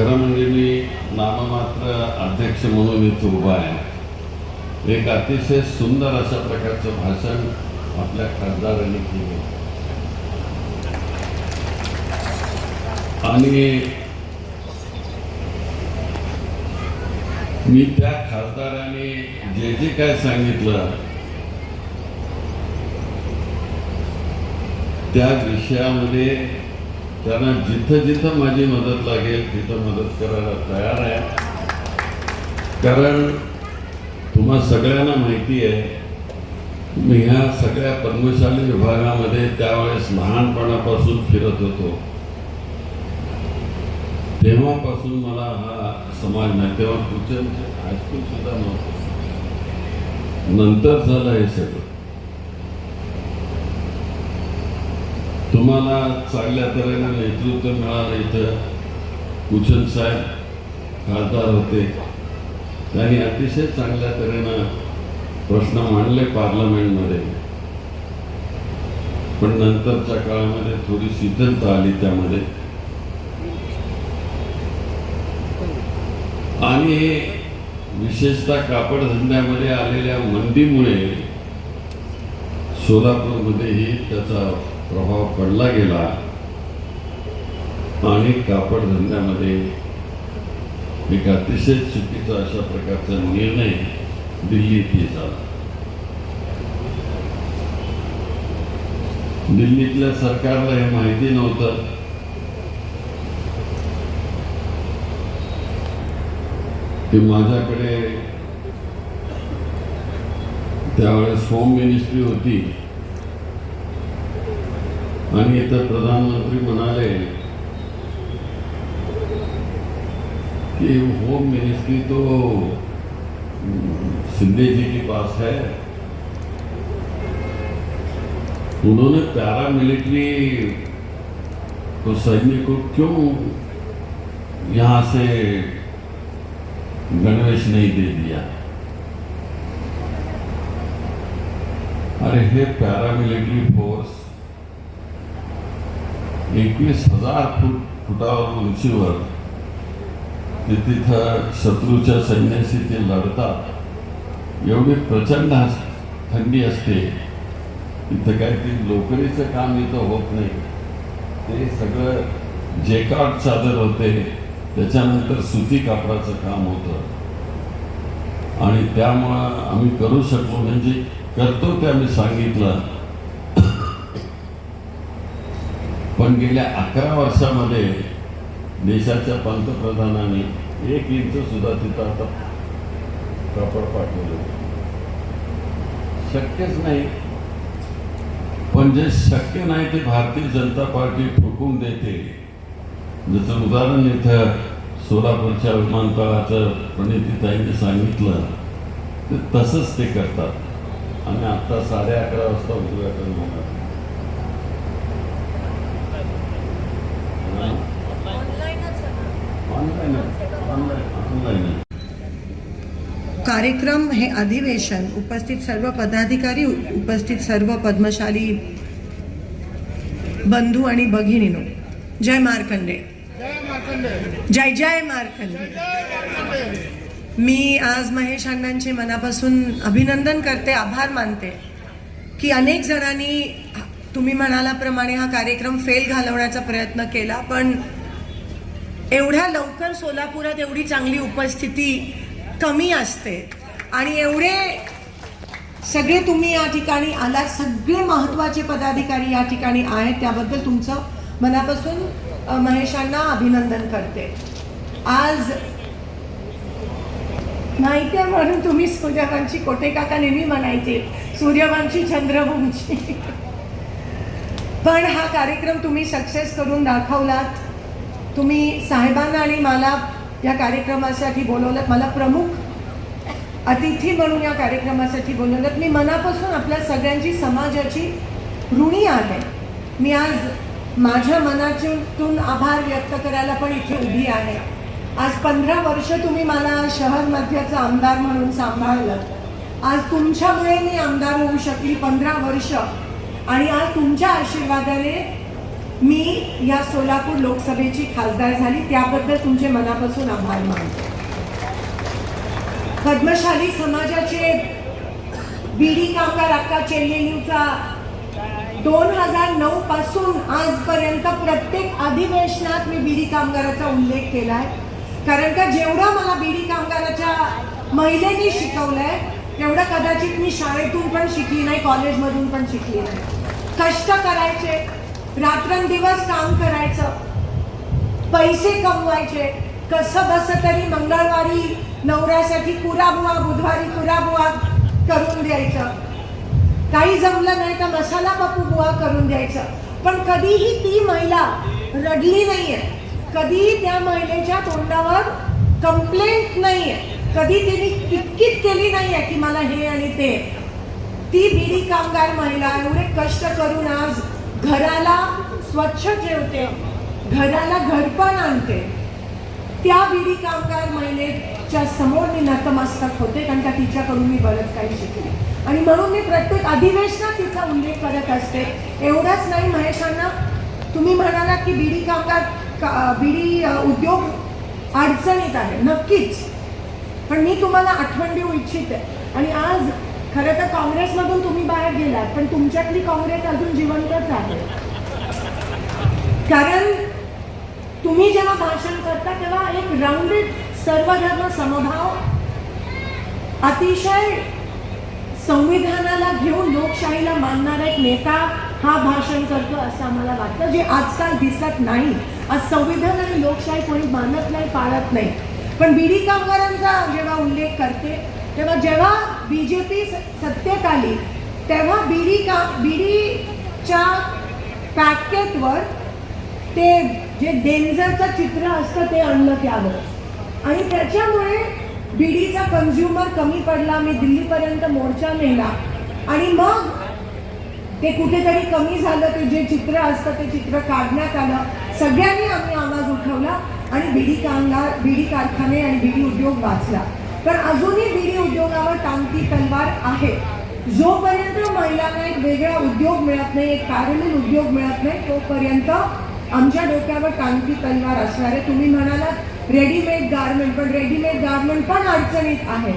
खरं म्हणजे मी नाममात्र अध्यक्ष म्हणून इथं उभा आहे. एक अतिशय सुंदर अशा प्रकारचं भाषण आपल्या खासदारांनी केलं. आणि मी त्या खासदाराने जे जे काय सांगितलं त्या विषयामध्ये त्यांना जिथं जिथं माझी मदत लागेल तिथं मदत करायला तयार आहे. कारण तुम्हा सगळ्यांना माहिती आहे मी ह्या सगळ्या पद्मशाली विभागामध्ये त्यावेळेस लहानपणापासून फिरत होतो. तेव्हापासून मला हा समाज नाही तेव्हा तुमचं हायस्कूल सुद्धा नव्हतं. नंतर झालं हे सगळं. तुम्हाला चांगल्या तऱ्हेने नेतृत्व मिळालं इथं. कुचन साहेब खासदार होते. त्यांनी अतिशय चांगल्या तऱ्हेनं प्रश्न मांडले पार्लमेंटमध्ये. पण नंतरच्या काळामध्ये थोडी शिथिलता आली त्यामध्ये. आणि विशेषतः कापड धंद्यामध्ये आलेल्या मंदीमुळे सोलापूरमध्येही त्याचा प्रभाव पडला गेला आणि कापड धंद्यामध्ये एक अतिशय चुकीचा अशा प्रकारचा निर्णय दिल्लीत झाला दिल्लीतल्या सरकारला हे माहिती नव्हतं. की माझ्याकडे त्यावेळेस होम मिनिस्ट्री होती. इथं प्रधानमंत्री म्हणाले कि होम मिनिस्ट्री तो शिंदे जी के पास है. उन्होंने पैरामिलिट्री को सैनिक को क्यों यहाँ से गणवेश नहीं दे दिया? अरे हे पॅरामिलिटरी फोर्स एकवीस हजार फूट फुटावर उंचीवर ते तिथं शत्रूच्या सैन्याशी ते लढतात. एवढी प्रचंड थंडी असते. तिथं काय ते लोकरीचं काम इथं होत नाही. ते सगळं जेकाट चादर होते. त्याच्यानंतर सुती कापडाचं काम होतं. आणि त्यामुळं आम्ही करू शकलो. म्हणजे करतो ते आम्ही सांगितलं. पण गेल्या अकरा वर्षामध्ये देशाच्या पंतप्रधानांनी एक इंच सुद्धा तिथं आता कापड पाठवलं. शक्यच नाही. पण जे शक्य नाही ते भारतीय जनता पार्टी ठोकून देते. जसं उदाहरण इथं सोलापूरच्या विमानतळाचं प्रणितीताईंनी सांगितलं ते तसंच ते करतात. आणि आत्ता साडे अकरा वाजता उद्घाटन होणार. कार्यक्रम हे अधिवेशन उपस्थित सर्व पदाधिकारी उपस्थित सर्व पद्मशाली बंधू आणि भगिनीनो. जय मार्कंडे. जय जय मार्कंडे. मी आज महेश अण्णांचे मनापासून अभिनंदन करते आभार मानते की अनेक जणांनी तुम्ही म्हणालाप्रमाणे हा कार्यक्रम फेल घालवण्याचा प्रयत्न केला पण एवढ्या लवकर सोलापुरात एवढी चांगली उपस्थिती कमी असते. आणि एवढे सगळे तुम्ही या ठिकाणी आलात सगळे महत्त्वाचे पदाधिकारी या ठिकाणी आहेत त्याबद्दल तुमचं मनापासून महेशांना अभिनंदन करते. आज माहिती आहे म्हणून तुम्ही सूर्यवंशी कोटे काका नेहमी म्हणायचे सूर्यवंशी चंद्रवंशी. पण हा कार्यक्रम तुम्ही सक्सेस करून दाखवलात. तुम्ही साहेबांना आणि मला या कार्यक्रमासाठी बोलवलं मला प्रमुख अतिथी म्हणून या कार्यक्रमासाठी बोलवलं. मी मनापासून आपल्या सगळ्यांची समाजाची ऋणी आहे. मी आज माझ्या मनातून आभार व्यक्त करायला पण इथे उभी आहे. आज पंधरा वर्ष तुम्ही मला शहर मध्याचा आमदार म्हणून सांभाळलं. आज तुमच्यामुळे मी आमदार होऊ शकली पंधरा वर्ष. आणि आज तुमच्या आशीर्वादाने मी या सोलापूर लोकसभेची खासदार झाली त्याबद्दल तुमचे मनापासून आभार मानतो. पद्मशाली समाजाचे बीडी कामगार अक्का चेल्लेनीचा दोन हजार नऊ पासून आजपर्यंत प्रत्येक अधिवेशनात मी बीडी कामगाराचा उल्लेख केलाय. कारण का जेवढं मला बीडी कामगाराच्या महिलेनी शिकवलंय तेवढं कदाचित मी शाळेतून पण शिकली नाही कॉलेजमधून पण शिकली नाही. कष्ट करायचे रात्रंदिवस काम करायचं. पैसे कमवायचे. कसं बसं तरी मंगळवारी नवऱ्यासाठी कुराबुवा बुधवारी कुराबुवा करून द्यायचं. काही जमलं नाही तर मसाला बापू बुवा करून द्यायचं. पण कधीही ती महिला रडली नाहीये. कधीही त्या महिलेच्या तोंडावर कंप्लेंट नाहीये. कधी तिने कितकीत केली नाही आहे की मला हे आणि ते. ती बिडी कामगार महिला एवढे कष्ट करून आज घराला स्वच्छ ठेवते घराला घरपण आणते. त्या बिडी कामगार महिलेच्या समोर मी नतमस्तक होते कारण का तिच्याकडून मी बरंच काही शिकले. आणि म्हणून मी प्रत्येक अधिवेशनात तिचा उल्लेख करत असते. एवढंच नाही महेशांना तुम्ही म्हणाला की बिडी कामगार का- बिडी उद्योग अडचणीत आहे. नक्कीच. पण मी तुम्हाला आठवण देऊ इच्छिते. आणि आज खरं तर काँग्रेसमधून तुम्ही बाहेर गेलात पण तुमच्यातली काँग्रेस अजून जिवंतच आहे. कारण तुम्ही जेव्हा भाषण करता तेव्हा एक राऊंडेड सर्वधर्म समभाव अतिशय संविधानाला घेऊन लोकशाहीला मानणारा एक नेता हा भाषण करतो असं आम्हाला वाटतं जे आजकाल दिसत नाही. आज संविधान आणि लोकशाही कोणी मानत नाही पाळत नाही. पण बीडी कामगारांचा जेव्हा उल्लेख करते तेव्हा जेव्हा बी जे पी सत्तेत आली तेव्हा बीडी का बीडीच्या पॅकेटवर ते जे डेंजरचं चित्र असतं ते आणलं त्यावर. आणि त्याच्यामुळे बिडीचा कन्झ्युमर कमी पडला मी दिल्लीपर्यंत मोर्चा नेला. आणि मग ते कुठेतरी कमी झालं ते जे चित्र असतं ते चित्र काढण्यात आलं. सगळ्यांनी आम्ही आवाज उठवला आणि बिडी कामगार बिडी कारखाने आणि बिडी उद्योग वाचला. तर अजूनही बिडी उद्योगावर टांगती तलवार आहे. जोपर्यंत महिलांना एक वेगळा उद्योग मिळत नाही एक पॅरल उद्योग मिळत नाही तोपर्यंत आमच्या डोक्यावर टांगती तलवार असणार आहे. तुम्ही म्हणालात रेडीमेड गारमेंट पण रेडीमेड गारमेंट पण अडचणीत आहे.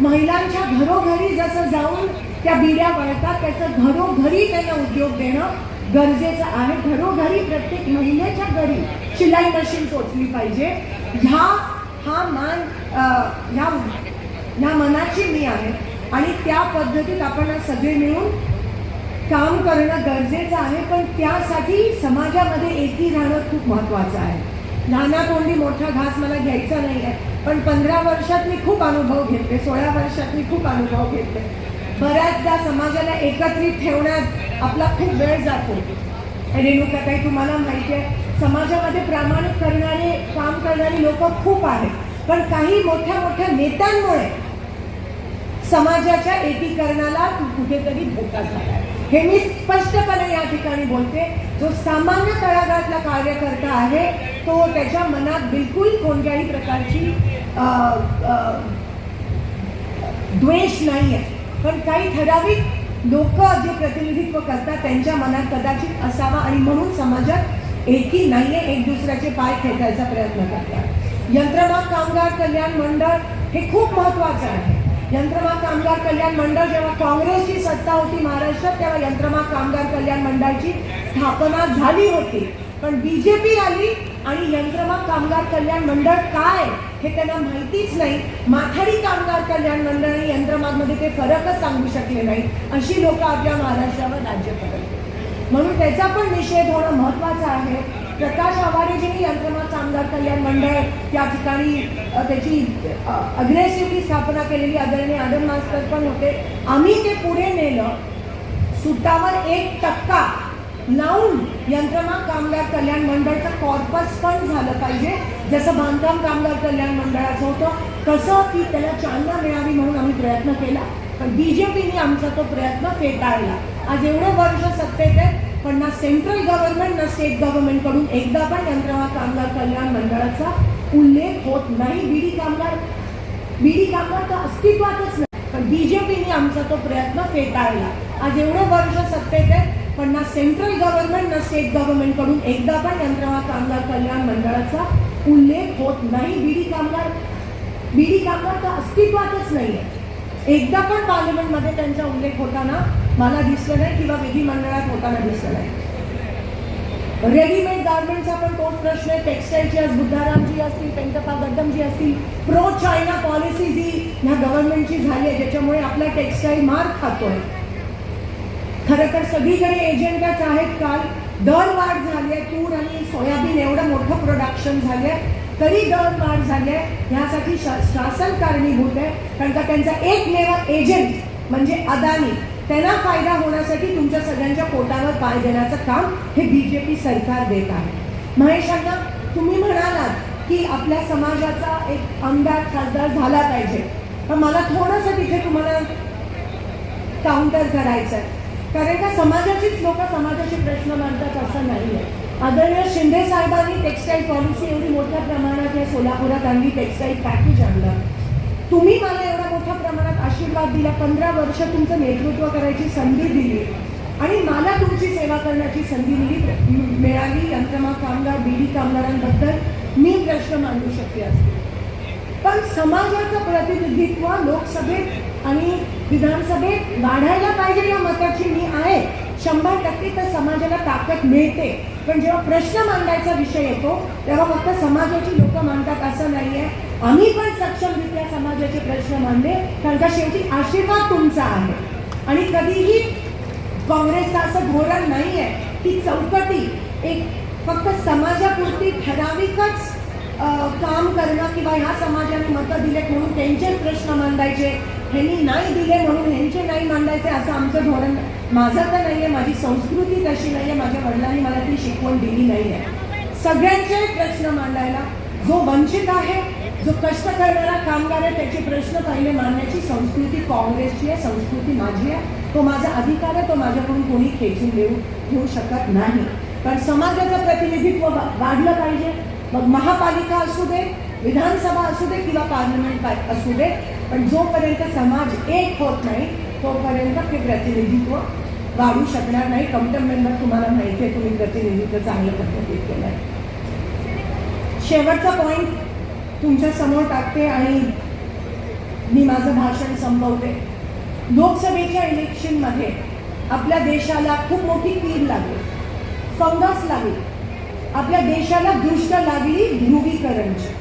महिलांच्या घरोघरी जसं जाऊन त्या बिड्या वळतात त्याचं घरोघरी त्यांना उद्योग देणं गरजेचं आहे. घरोघरी प्रत्येक महिलेच्या घरी शिलाई मशीन पोचली पाहिजे. ह्या हा मान ह्या ह्या मनाची मी आहे. आणि त्या पद्धतीत आपण सगळे मिळून काम करणं गरजेचं आहे पण त्यासाठी समाजामध्ये एकी राहणं खूप महत्त्वाचं आहे. नाना कोंडी मोठा घास मला घ्यायचा नाही आहे पण पंधरा वर्षात मी खूप अनुभव घेतले सोळा वर्षात मी खूप अनुभव घेतले. बऱ्याचदा समाजाला एकत्रित ठेवण्यात आपला खूप वेळ जातो. रेणुकाताई तुम्हाला माहिती आहे समाजामध्ये प्रामाणिक करणारे काम करणारी लोक खूप आहेत. पण काही मोठ्या मोठ्या नेत्यांमुळे समाजाच्या एकीकरणाला कुठेतरी धोका झाला हे मी स्पष्टपणे या ठिकाणी बोलते. जो सामान्य तळागातला कार्यकर्ता आहे तो त्याच्या मनात बिलकुल कोणत्याही प्रकारची द्वेष नाही आहे पण काही ठराविक लोक जे प्रतिनिधित्व करतात त्यांच्या मनात कदाचित असावा आणि म्हणून समाजात एकी नाहीये एक दुसऱ्याचे पाय खेचायचा प्रयत्न करतात यंत्रमाग कामगार कल्याण मंडळ हे खूप महत्वाचं आहे. यंत्रमाग कामगार कल्याण मंडळ जेव्हा काँग्रेसची सत्ता होती महाराष्ट्रात तेव्हा यंत्रमाग कामगार कल्याण मंडळाची स्थापना झाली होती. पण बी जे पी आली आणि यंत्रमाग कामगार कल्याण मंडळ काय हे त्यांना माहितीच नाही. माथाडी कामगार कल्याण मंडळ आणि यंत्रमागमध्ये ते फरकच सांगू शकले नाही अशी लोक आपल्या महाराष्ट्रावर राज्य करत म्हणून त्याचा पण निषेध होणं महत्वाचं आहे. प्रकाश आवाडेजींनी यंत्रणा कामगार कल्याण मंडळ या ठिकाणी त्याची अग्रेसिव्हली स्थापना केलेली आदरणीय आदर मास्तर पण होते. आम्ही ते पुढे नेलं. सुटावर एक टक्का लावून यंत्रणा कामगार कल्याण मंडळचं कॉर्पस फंड झालं पाहिजे. जसं बांधकाम कामगार कल्याण मंडळाचं होतं तसं की त्याला चालना मिळावी म्हणून आम्ही प्रयत्न केला. पण बी जे पीने आमचा तो प्रयत्न फेटाळला. आज एवढे वर्ष सत्तेत आहेत पण ना सेंट्रल गव्हर्नमेंट ना स्टेट गव्हर्नमेंटकडून एकदा पण यंत्रणा कामगार कल्याण मंडळाचा उल्लेख होत नाही. बीडी कामगार बीडी कामगार तर अस्तित्वातच नाही. पण बीजेपीने आमचा तो प्रयत्न फेटाळला. आज एवढं वर्ष सत्तेत आहे पण ना सेंट्रल गव्हर्नमेंट ना स्टेट गव्हर्नमेंटकडून एकदा पण यंत्रणा कामगार कल्याण मंडळाचा उल्लेख होत नाही. बीडी कामगार बीडी कामगार तर अस्तित्वातच नाही आहे एकदा पण पार्लमेंटमध्ये त्यांचा उल्लेख होताना मला दिसलं नाही किंवा विधिमंडळात होताना दिसलं नाही. रेडीमेड गार्मेंटचा पण तोच प्रश्न आहे. टेक्सटाईलची आज बुद्धारामजी असतील पेंटपा गड्डमजी असतील प्रो चायना पॉलिसी जी ह्या गव्हर्नमेंटची झाली आहे ज्याच्यामुळे आपला टेक्सटाईल मार खातोय. खरं तर सगळीकडे एजंटच आहेत काल. दर वाढ झाली आहे. तूर आणि सोयाबीन एवढं मोठं प्रोडक्शन झालं आहे. तरी दर वाढ झाली आहे. ह्यासाठी शा शासन कारणीभूत आहे. कारण का त्यांचा एकमेव एजंट म्हणजे अदानी. त्यांना फायदा होण्यासाठी तुमच्या सगळ्यांच्या पोटावर पाय देण्याचं काम हे बी जे पी सरकार देत आहे. महेशांना तुम्ही म्हणालात की आपल्या समाजाचा एक आमदार खासदार झाला पाहिजे. पण मला थोडंसं तिथे तुम्हाला काउंटर करायचं आहे कारण का समाजाचीच लोक समाजाचे प्रश्न मांडतात असं नाही आहे आदरणीय शिंदे साहेबांनी टेक्सटाईल पॉलिसी एवढी मोठ्या प्रमाणात या सोलापुरात आणली टेक्सटाईल पॅकेज आणलं. तुम्ही मला एवढा मोठ्या प्रमाणात आशीर्वाद दिला. पंधरा वर्ष तुमचं नेतृत्व करायची संधी दिली. आणि मला तुमची सेवा करण्याची संधी दिली मिळाली. यंत्रमा कामगार बीडी कामगारांबद्दल मी प्रश्न मांडू शकते असते. पण समाजाचं प्रतिनिधित्व लोकसभेत आणि विधानसभेत वाढायला पाहिजे या मताची मी आहे. शंभर टक्के तर समाजाला ताकद मिळते. पण जेव्हा प्रश्न मांडायचा विषय येतो तेव्हा फक्त समाजाची लोक मांडतात असं नाही आहे आम्ही पण सक्षमरित्या समाजाचे प्रश्न मांडले कारण का शेवटी आशीर्वाद तुमचा आहे. आणि कधीही काँग्रेसचं असं धोरण नाही आहे की चौकटी एक फक्त समाजापुरती ठराविकच काम करणं किंवा ह्या समाजाने मतं दिलेत म्हणून त्यांचे प्रश्न मांडायचे. ह्यांनी नाही दिले म्हणून ह्यांचे नाही मांडायचे असं आमचं धोरण माझं तर नाही आहे माझी संस्कृती तशी नाही आहे माझ्या वडिलांनी मला ती शिकवण दिली नाही आहे सगळ्यांचे प्रश्न मांडायला जो वंचित आहे जो कष्ट करणारा कामगार आहे त्याचे प्रश्न पहिले मांडण्याची संस्कृती काँग्रेसची आहे संस्कृती माझी आहे. तो माझा अधिकार आहे तो माझ्याकडून कोणी खेचून देऊ घेऊ शकत नाही. पण समाजाचं प्रतिनिधित्व वाढलं पाहिजे. मग महापालिका असू दे विधानसभा असू दे किंवा पार्लमेंट असू दे पण जोपर्यंत समाज एक होत नाही तोपर्यंत ते प्रतिनिधित्व वाढू शकणार नाही कंटेंट तुम्हाला माहिती आहे तुम्ही प्रतिनिधित्व चांगल्या पद्धतीत केलं आहे. शेवटचा पॉईंट तुमच्यासमोर टाकते आणि मी माझं भाषण संपवते. लोकसभेच्या इलेक्शनमध्ये आपल्या देशाला खूप मोठी कीड लागली. फंगस लागली. आपल्या देशाला दृष्ट लागली ध्रुवीकरणची.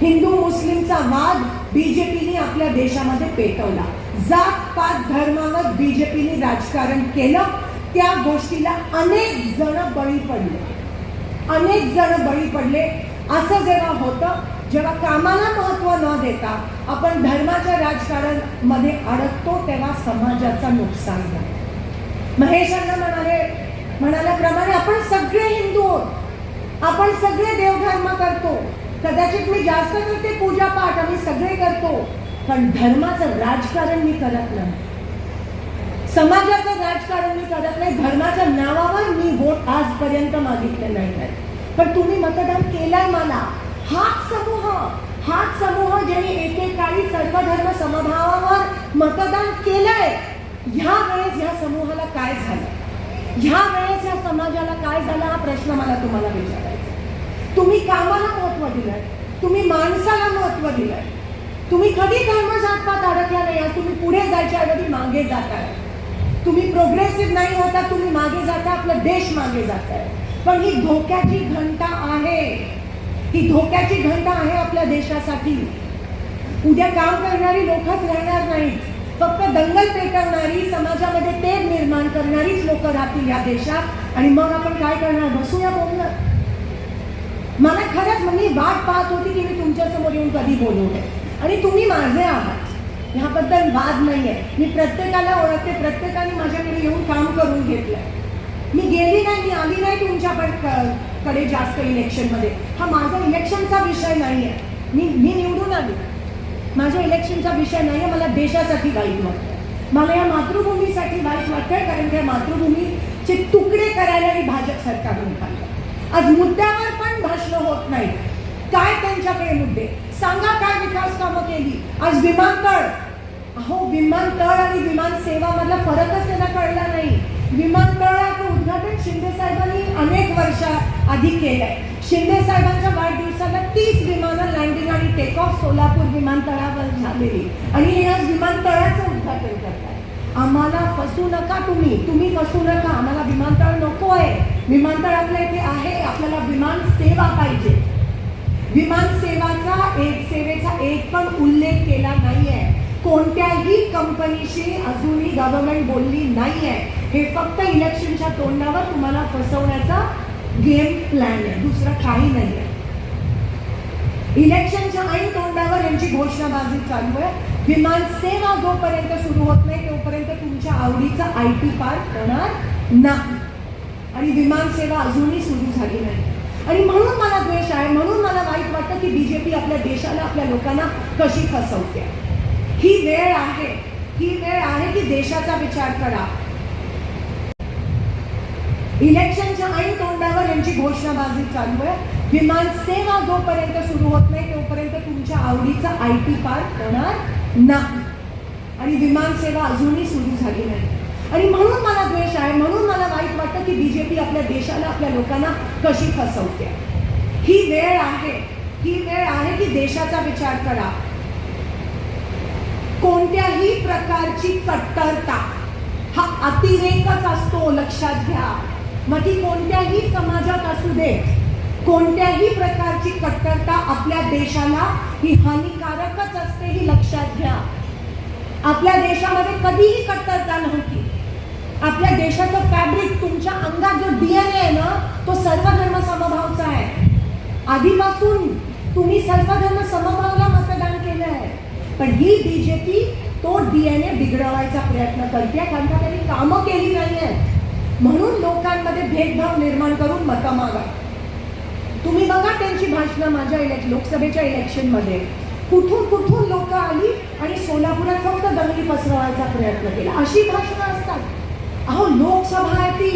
हिंदू मुस्लिमचा वाद बीजेपीने आपल्या देशामध्ये पेटवला. जात पात धर्मावर बीजेपीने राजकारण केलं त्या गोष्टीला अनेक जण बळी पडले. अनेक जण बळी पडले. असं जेव्हा होतं जेव्हा कामाला महत्त्व न देता आपण धर्माच्या राजकारणमध्ये अडकतो तेव्हा समाजाचं नुकसान झालं. महेशांना म्हणाले म्हणाल्याप्रमाणे आपण सगळे हिंदू आहोत. आपण सगळे देवधर्म करतो. कदाचित मी जास्त करते पूजा पाठ आम्ही सगळे करतो. पण धर्माचं राजकारण मी करत नाही. समाजाचं राजकारण मी करत नाही. धर्माच्या नावावर मी वोट आजपर्यंत मागितले नाही. आहे पण तुम्ही मतदान केलंय मला. हाच समूह हाच समूह ज्यांनी एकेकाळी सर्वधर्म समभावावर मतदान केलंय ह्या वेळेस ह्या समूहाला काय झालं? ह्या वेळेस या समाजाला काय झालं? हा प्रश्न मला तुम्हाला विचारायचा तुम्ही कामाला महत्त्व दिलंय. तुम्ही माणसाला महत्त्व दिलंय. तुम्ही कधी कर्मजातपात अडकला नाही आज तुम्ही पुढे जायच्या ऐवजी मागे जात आहे तुम्ही प्रोग्रेसिव्ह नाही होता तुम्ही मागे जाता आपला देश मागे जात आहे पण ही धोक्याची घंटा आहे. ही धोक्याची घंटा आहे आपल्या देशासाठी. उद्या काम करणारी लोकच राहणार नाहीत. फक्त दंगल पेटवणारी समाजामध्ये ते निर्माण करणारीच लोक राहतील या देशात. आणि मग आपण काय करणार? बसूया बोलणं. मला खरंच मी वाट पाहत होती की मी तुमच्यासमोर येऊन कधी बोलू नये. आणि तुम्ही माझे आहात. ह्याबद्दल वाद नाही आहे मी प्रत्येकाला ओळखते प्रत्येकाने माझ्याकडे येऊन काम करून घेतलंय. मी गेली नाही मी आली नाही तुमच्या पण- कडे जास्त इलेक्शनमध्ये हा माझा इलेक्शनचा विषय नाही आहे मी मी निवडून आली. माझ्या इलेक्शनचा विषय नाही आहे मला देशासाठी वाईट वाटतं मला या मातृभूमीसाठी वाईट वाटतंय कारण त्या मातृभूमीचे तुकडे करायला ही भाजप सरकारने पाहिजे आज मुद्द्यावर पण भाषणं होत नाही. काय त्यांच्याकडे मुद्दे? सांगा काय विकास कामं केली? आज विमानतळ अहो विमानतळ आणि विमान सेवा मधला फरकच त्यांना कळला नाही. विमानतळाचं उद्घाटन शिंदे साहेबांनी अनेक वर्षा आधी केलंय. शिंदे साहेबांच्या वाढदिवसाला तीस विमानं लँडिंग आणि टेक ऑफ सोलापूर विमानतळावर झालेली. आणि हे आज विमानतळाचं उद्घाटन करताय. आम्हाला फसू नका तुम्ही. तुम्ही फसू नका. आम्हाला विमानतळ नको आहे. विमानतळ आपल्या इथे आहे. आपल्याला विमान सेवा पाहिजे. विमान सेवाचा एक सेवेचा एक पण उल्लेख केला नाही आहे कोणत्याही कंपनीशी अजूनही गव्हर्नमेंट बोलली नाही आहे हे फक्त इलेक्शनच्या तोंडावर तुम्हाला फसवण्याचा गेम प्लॅन आहे. दुसरं काही नाही आहे इलेक्शनच्या ऐन तोंडावर यांची घोषणाबाजी चालू आहे. विमान सेवा जोपर्यंत सुरू होत नाही तोपर्यंत तुमच्या आवडीचा आय टी पार्क होणार नाही. आणि विमान सेवा अजूनही सुरू झाली नाही. आणि म्हणून मला द्वेष आहे म्हणून मला वाईट वाटतं की बीजेपी आपल्या देशाला आपल्या लोकांना कशी फसवते. ही वेळ आहे ही वेळ आहे की देशाचा विचार करा. इलेक्शनच्या ऐन तोंडावर यांची घोषणाबाजी चालू आहे. विमान सेवा जोपर्यंत सुरू होत नाही तोपर्यंत तुमच्या आवडीचा आय टी पार्क होणार नाही. आणि विमान सेवा अजूनही सुरू झाली नाही. आणि म्हणून मला द्वेष आहे म्हणून मला वाईट की बीजेपी आपल्या देशाला आपल्या लोकांना कशी फसवते? ही वेळ आहे ही वेळ आहे की देशाचा विचार करा. कोणत्याही प्रकारची कट्टरता हा अतिरेकच असतो लक्षात घ्या. मग ती कोणत्याही समाजात असू दे कोणत्याही प्रकारची कट्टरता आपल्या देशाला ही हानिकारकच असते ही लक्षात घ्या. आपल्या देशामध्ये कधीही कट्टरता नव्हती. आपल्या देशाचं फॅब्रिक तुमच्या अंगात जो डीएनए आहे ना तो सर्व धर्म समभावचा आहे. आधीपासून तुम्ही सर्व धर्म समभावला मतदान केलं आहे. पण ही बीजेपी तो डीएनए बिघडवायचा प्रयत्न करते कारण का त्यांनी कामं केली नाही आहेत म्हणून लोकांमध्ये भेदभाव निर्माण करून मतं मागा. तुम्ही बघा त्यांची भाषणं माझ्या इलेक्शन लोकसभेच्या इलेक्शनमध्ये कुठून कुठून लोक आली आणि सोलापुरात फक्त दंगली पसरवायचा प्रयत्न केला. अशी भाषणं असतात. अहो लोकसभा आहे ती.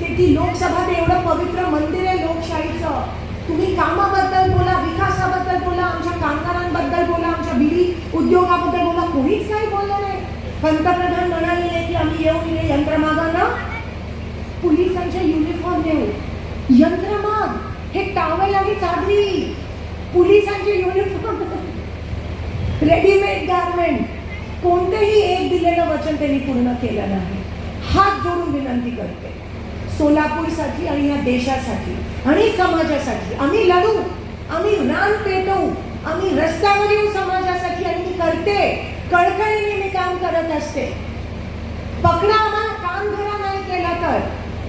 ते ती लोकसभा ते एवढं पवित्र मंदिर आहे लोकशाहीचं. तुम्ही कामाबद्दल बोला विकासाबद्दल बोला आमच्या कामगारांबद्दल बोला आमच्या बिडी उद्योगाबद्दल बोला. कोणीच काही बोललं नाही. पंतप्रधान म्हणाले की आम्ही येऊन इथे यंत्रमागांना. पोलिसांच्या युनिफॉर्म देऊ यंत्रमाग हे टावेल आणि चादरी. पोलिसांचे युनिफॉर्म रेडीमेड गारमेंट कोणतेही एक दिलेलं वचन त्यांनी पूर्ण केलं नाही. हात जोडून विनंती करते. सोलापूरसाठी आणि या देशासाठी आणि समाजासाठी. आम्ही लढू आम्ही रान पेटवू आम्ही रस्त्यावर येऊ समाजासाठी आणि मी करते. कळकळीने मी काम करत असते. पकडा आम्हाला काम घरा नाही केलं तर.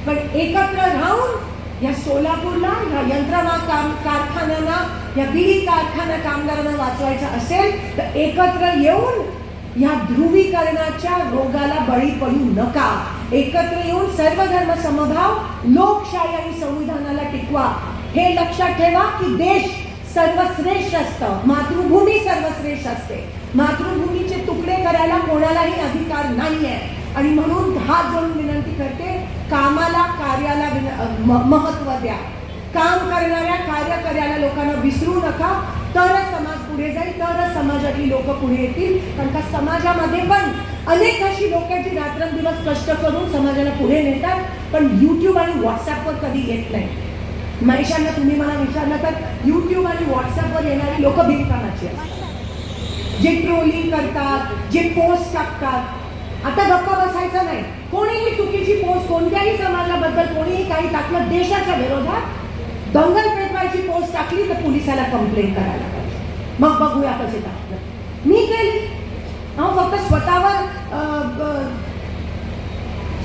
पण एकत्र राहून या सोलापूरला या यंत्रमाग काम कारखान्यांना या बिडी कारखाना कामगारांना वाचवायचं असेल तर एकत्र येऊन या ध्रुवीकरणाच्या रोगाला बळी पडू नका. एकत्र येऊन सर्व धर्म समभाव लोकशाही आणि संविधानाला टिकवा. हे लक्षात ठेवा की देश सर्वश्रेष्ठ असतं. मातृभूमी सर्वश्रेष्ठ असते. मातृभूमीचे तुकडे करायला कोणालाही अधिकार नाही आहे आणि म्हणून हात जोडून विनंती करते कामाला कार्याला विन- महत्त्व द्या. काम करणाऱ्या कार्य करायला लोकांना विसरू नका. तरच समाज पुढे जाईल तरच समाजातली लोक पुढे येतील. कारण का समाजामध्ये पण अनेक अशी लोक आहेत जी रात्रंदिवस कष्ट करून समाजाला पुढे नेतात पण युट्यूब आणि व्हॉट्सअपवर कधी येत नाही. महेशांना तुम्ही मला विचारलं तर युट्यूब आणि व्हॉट्सअपवर येणारी लोक बिनकामाची असतात. जे ट्रोलिंग करतात जे पोस्ट टाकतात. आता गप्पा बसायचं नाही. कोणीही चुकीची पोस्ट कोणत्याही समाजाबद्दल कोणीही काही टाकलं देशाच्या विरोधात दंगल पेटवायची पोस्ट टाकली तर पोलिसाला कंप्लेंट करायला पाहिजे. मग बघूया कसे टाकलं मी केली. अहो फक्त स्वतःवर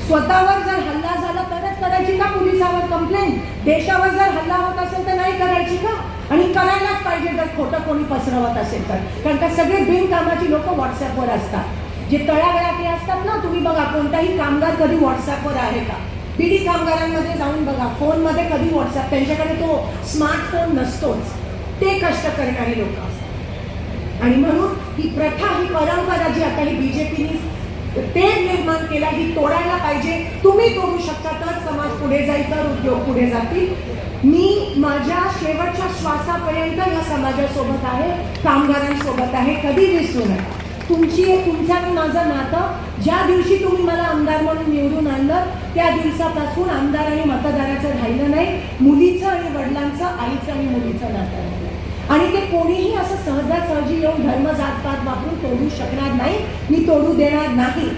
स्वतःवर जर हल्ला झाला तरच करायची का पोलिसावर कंप्लेंट देशावर जर हल्ला होत असेल तर नाही करायची का? आणि करायलाच पाहिजे जर खोटं कोणी पसरवत असेल तर. कारण का सगळे बिनकामाची लोक व्हॉट्सअपवर असतात. जे तळागळातले असतात ना तुम्ही बघा कोणताही कामगार कधी व्हॉट्सॲपवर आहे का? बीडी कामगारांमध्ये जाऊन बघा फोनमध्ये कधी व्हॉट्सअप त्यांच्याकडे तो स्मार्टफोन नसतोच. ते कष्ट करणारे लोक असतात. आणि म्हणून ही प्रथा ही परंपरा जी आता ही बीजेपीने ते निर्माण केला ही तोडायला पाहिजे. तुम्ही तोडू शकता तर समाज पुढे जाईल तर उद्योग पुढे जातील. मी माझ्या शेवटच्या श्वासापर्यंत या समाजासोबत आहे कामगारांसोबत आहे कधी विसरू नका. तुमची तुमचं आणि माझं नातं. ज्या दिवशी तुम्ही मला आमदार म्हणून निवडून आणलं त्या दिवसापासून आमदार आणि मतदाराचं राहिलं नाही. मुलीचं आणि वडिलांचं आईचं आणि मुलीचं नातं राहिलं. आणि ते कोणीही असं सहजासहजी येऊन धर्म जातपात वापरून तोडू शकणार नाही. मी तोडू देणार नाही.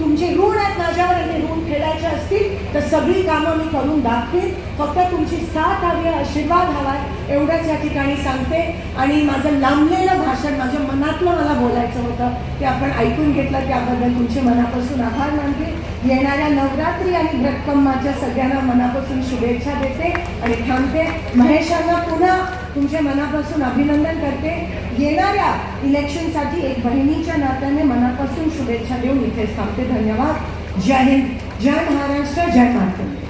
तुमचे ऋण आहेत माझ्यावर आणि ऋण फेडायचे असतील तर सगळी कामं मी करून दाखवेन. फक्त तुमची साथ हवी आहे, आशीर्वाद हवा एवढंच या ठिकाणी सांगते. आणि माझं लांबलेलं भाषण माझ्या मनातलं मला बोलायचं होतं ते आपण ऐकून घेतलं. त्याबद्दल तुमचे मनापासून आभार मानते. येणाऱ्या नवरात्री आणि व्रतकम्माच्या सगळ्यांना मनापासून शुभेच्छा देते आणि थांबते. महेशांना पुन्हा तुमच्या मनापासून अभिनंदन करते. येणाऱ्या इलेक्शनसाठी एक बहिणीच्या नात्याने मनापासून शुभेच्छा देऊन इथेच थांबते. धन्यवाद. जय हिंद. जय महाराष्ट्र. जय महाराष्ट्र